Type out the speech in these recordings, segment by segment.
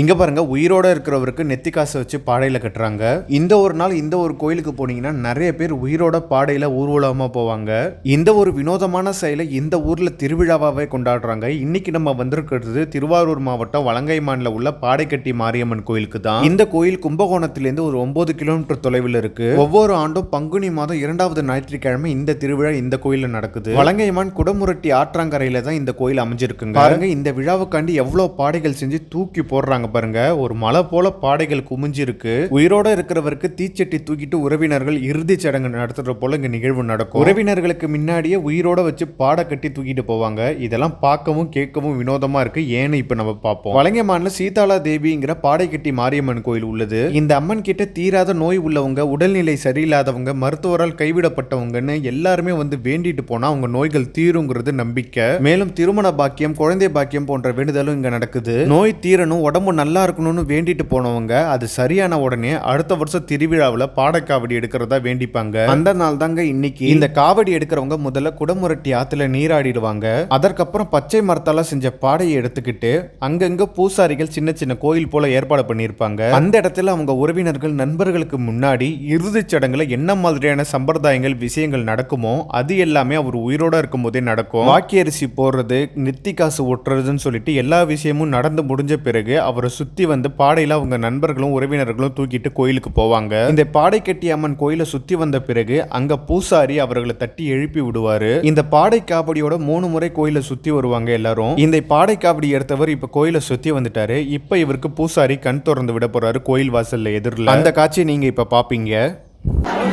இங்க பாருங்க உயிரோட இருக்கிறவருக்கு நெத்தி காசை வச்சு பாடையில கட்டுறாங்க. இந்த ஒரு நாள் இந்த ஒரு கோயிலுக்கு போனீங்கன்னா நிறைய பேர் உயிரோட பாடையில ஊர்வலமா போவாங்க. இந்த ஒரு வினோதமான செயலை இந்த ஊர்ல திருவிழாவாவே கொண்டாடுறாங்க. இன்னைக்கு நம்ம வந்திருக்கிறது திருவாரூர் மாவட்டம் வலங்கைமானில் உள்ள பாடைக்கட்டி மாரியம்மன் கோயிலுக்கு தான். இந்த கோயில் கும்பகோணத்திலிருந்து ஒரு ஒன்பது கிலோமீட்டர் தொலைவில் இருக்கு. ஒவ்வொரு ஆண்டும் பங்குனி மாதம் இரண்டாவது ஞாயிற்றுக்கிழமை இந்த திருவிழா இந்த கோயிலில் நடக்குது. வலங்கைமான் குடமுரட்டி ஆற்றாங்கரையில தான் இந்த கோயில் அமைஞ்சிருக்குங்க. பாருங்க இந்த விழாவுக்காண்டி எவ்வளவு பாடைகள் செஞ்சு தூக்கி போடுறாங்க பாருங்க. ஒரு மலை போல பாடைகள் குமிஞ்சிருக்கு. உயிரோட இருக்கிறவருக்கு தீச்சட்டி தூக்கிட்டு உறவினர்கள் இறுதி சடங்கு நடத்துற போல இங்க நிகழ்வு நடக்கும். உறவினர்களுக்கு முன்னாடியே உயிரோட வச்சு பாடை கட்டி தூக்கிட்டு போவாங்க. இதெல்லாம் பார்க்கவும் கேட்கவும் வினோதமா இருக்கு. ஏன்னு இப்ப நம்ம பார்ப்போம். வலங்கைமான்ல சீதாலா தேவிங்கிற பாடைக்கட்டி மாரியம்மன் கோயில் உள்ளது. இந்த அம்மன் கிட்ட தீராத நோய் உள்ளவங்க உடல்நிலை சரியில்லாதவங்க மருத்துவரால் கைவிடப்பட்டவங்கன்னு எல்லாருமே வந்து வேண்டிட்டு போனா அவங்க நோய்கள் தீருங்கிறது நம்பிக்கை. மேலும் திருமண பாக்கியம் குழந்தை பாக்கியம் போன்ற வேண்டுதலும் இங்க நடக்குது. நோய் தீரணும் உடம்பு நல்லா இருக்கணும்னு வேண்டிட்டு போனவங்க அது சரியான உடனே அடுத்த வருஷம் திருவிழாவில் பாடக்காவடி எடுக்கிறதா வேண்டிப்பாங்க. அந்த நாள் தாங்க இன்னைக்கு. இந்த காவடி எடுக்கிறவங்க முதல்ல குடமுரட்டி ஆத்துல நீராடிடுவாங்க. அதற்கப்புறம் பச்சை மரத்தால செஞ்ச பாடையை எடுத்துக்கிட்டு அங்கங்க பூசாரிகள் சின்ன சின்ன கோயில் போல ஏற்பாடு பண்ணியிருப்பாங்க. அந்த இடத்துல அவங்க உறவினர்கள் நண்பர்களுக்கு முன்னாடி இறுதிச் சடங்குல என்ன மாதிரியான சம்பிரதாயங்கள் விஷயங்கள் நடக்குமோ அது எல்லாமே அவர் உயிரோட இருக்கும் போதே நடக்கும். வாக்கியரிசி போடுறது நித்தி காசு ஒட்டுறதுன்னு சொல்லிட்டு எல்லா விஷயமும் நடந்து முடிஞ்ச பிறகு அவர் அவரை சுற்றி வந்து பாடையில் அவங்க நண்பர்களும் உறவினர்களும் தூக்கிட்டு கோயிலுக்கு போவாங்க. இந்த பாடை கட்டி அம்மன் கோயிலை சுற்றி வந்த பிறகு அங்கே பூசாரி அவர்களை தட்டி எழுப்பி விடுவார். இந்த பாடை காவடியோட மூணு முறை கோயிலை சுற்றி வருவாங்க எல்லாரும். இந்த பாடை காவடி எடுத்தவர் இப்போ கோயிலை சுற்றி வந்துட்டாரு. இப்போ இவருக்கு பூசாரி கண் திறந்து விட போறாரு கோயில் வாசல்ல எதிரில். அந்த காட்சியை நீங்க பார்ப்பீங்க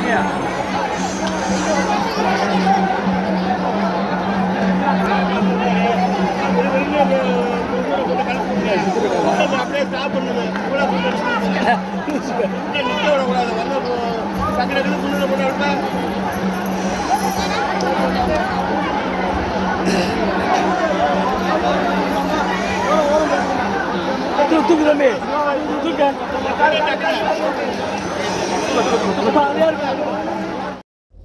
Yeah. அப்படியே சாப்பிடணும் கூட நிற்க விடக்கூடாது வந்து சங்கடத்துக்கு முன்னில் போட்டு விட்டா தூக்கு தம்பி தூக்க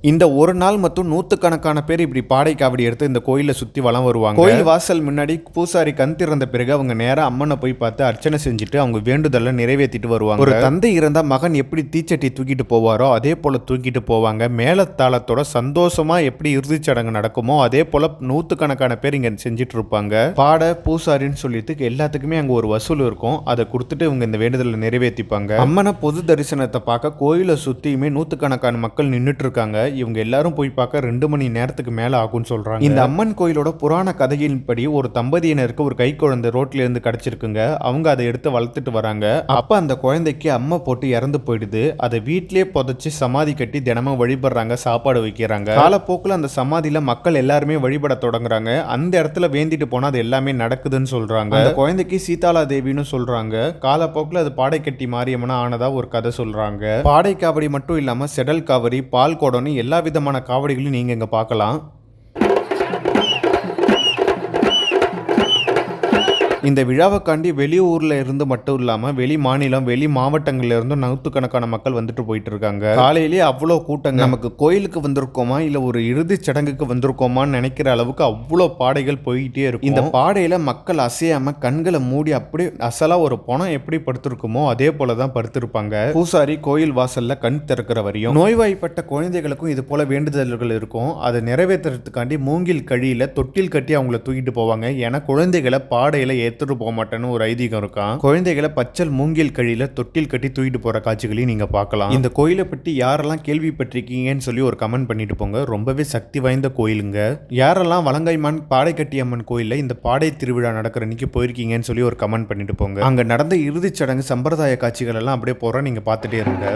இந்த ஒரு நாள் மட்டும் நூத்துக்கணக்கான பேர் இப்படி பாடை காவடி எடுத்து இந்த கோயிலை சுத்தி வலம் வருவாங்க. கோயில் வாசல் முன்னாடி பூசாரி கண் திறந்த பிறகு அவங்க நேரா அம்மனை போய் பார்த்து அர்ச்சனை செஞ்சுட்டு அவங்க வேண்டுதலை நிறைவேற்றிட்டு வருவாங்க. ஒரு தந்தை இருந்தா மகன் எப்படி தீச்சட்டி தூக்கிட்டு போவாரோ அதே போல தூக்கிட்டு போவாங்க. மேலத்தாளத்தோட சந்தோஷமா எப்படி இறுதிச் சடங்கு நடக்குமோ அதே போல நூத்துக்கணக்கான பேர் இங்க செஞ்சுட்டு இருப்பாங்க. பாட பூசாரின்னு சொல்லிட்டு எல்லாத்துக்குமே அங்க ஒரு வசூல் இருக்கும். அதை கொடுத்துட்டு இவங்க இந்த வேண்டுதலை நிறைவேற்றிப்பாங்க. அம்மனை பொது தரிசனத்தை பார்க்க கோயிலை சுத்தியுமே நூத்துக்கணக்கான மக்கள் நின்னுட்டு இருக்காங்க. இவங்க எல்லாரும் போய் பார்க்க ரெண்டு மணி நேரத்துக்கு மேல ஆகும்னு சொல்றாங்க. இந்த அம்மன் கோயிலோட புராண கதையின்படி ஒரு தம்பதியினருக்கு ஒரு கை குழந்தை ரோட்ல இருந்து கிடைச்சிருக்குங்க. அவங்க அதை எடுத்து வளர்த்துட்டு வராங்க. அப்ப அந்த குழந்தைக்கு அம்மா போட்டு இறந்து போயிடுது. அதை வீட்லயே புதைச்சு சமாதி கட்டி தினமும் வழிபடுறாங்க சாப்பாடு வைக்கிறாங்க. காலப்போக்கில் அந்த சமாதியில மக்கள் எல்லாருமே வழிபட தொடங்குறாங்க. அந்த இடத்துல வேண்டிட்டு போனா அது எல்லாமே நடக்குதுன்னு சொல்றாங்க. அந்த குழந்தைக்கு சீதாலா தேவின்னு சொல்றாங்க. காலப்போக்கில் அது பாடைக்கட்டி மாரியம்மனா ஆனதா ஒரு கதை சொல்றாங்க. பாடை காவடி மட்டும் இல்லாம செடல் காவடி பால் குடம்னு எல்லா விதமான காவடிகளையும் நீங்கள் இங்கே பார்க்கலாம். இந்த விழாவைக்காண்டி வெளியூர்ல இருந்து மட்டும் இல்லாம வெளி மாநிலம் வெளி மாவட்டங்கள்ல இருந்தும் நூத்துக்கணக்கான மக்கள் வந்துட்டு போயிட்டு இருக்காங்க காலையிலேயே அவ்வளோ கூட்டங்க நமக்கு கோயிலுக்கு வந்திருக்கோமா? இல்ல ஒரு இறுதிச் சடங்குக்கு வந்திருக்கோமான்னு நினைக்கிற அளவுக்கு அவ்வளோ பாடைகள் போயிட்டே இருக்கும். இந்த பாடையில மக்கள் அசையாம கண்களை மூடி அப்படியே அசலா ஒரு பணம் எப்படி படுத்திருக்குமோ அதே போல தான் படுத்திருப்பாங்க. பூசாரி கோயில் வாசல்ல கண் திறக்கிற வரையும். நோய்வாய்ப்பட்ட குழந்தைகளுக்கும் இது போல வேண்டுதல்கள் இருக்கும். அதை நிறைவேற்றுறதுக்காண்டி மூங்கில் கழியில தொட்டில் கட்டி அவங்கள தூக்கிட்டு போவாங்க. ஏன்னா குழந்தைகளை பாடையில எடுத்துகிட்டு போக மாட்டேன்னு ஒரு ஐதீகம் இருக்கான் குழந்தைகளை பச்சல் மூங்கில் கழியில தொட்டில் கட்டி தூக்கிட்டு போற காட்சிகளையும் நீங்க பார்க்கலாம். இந்த கோயிலை பற்றி யாரெல்லாம் கேள்விப்பட்டிருக்கீங்கன்னு சொல்லி ஒரு கமெண்ட் பண்ணிட்டு போங்க. ரொம்பவே சக்தி வாய்ந்த கோயிலுங்க. யாரெல்லாம் வலங்கைமான் பாடைக்கட்டி அம்மன் கோயில்ல இந்த பாடை திருவிழா நடக்கிற அன்னைக்கு போயிருக்கீங்கன்னு சொல்லி ஒரு கமெண்ட் பண்ணிட்டு போங்க. அங்க நடந்த இறுதிச் சடங்கு சம்பிரதாய காட்சிகள் எல்லாம் அப்படியே போறோம் நீங்க பார்த்துட்டே இருங்க.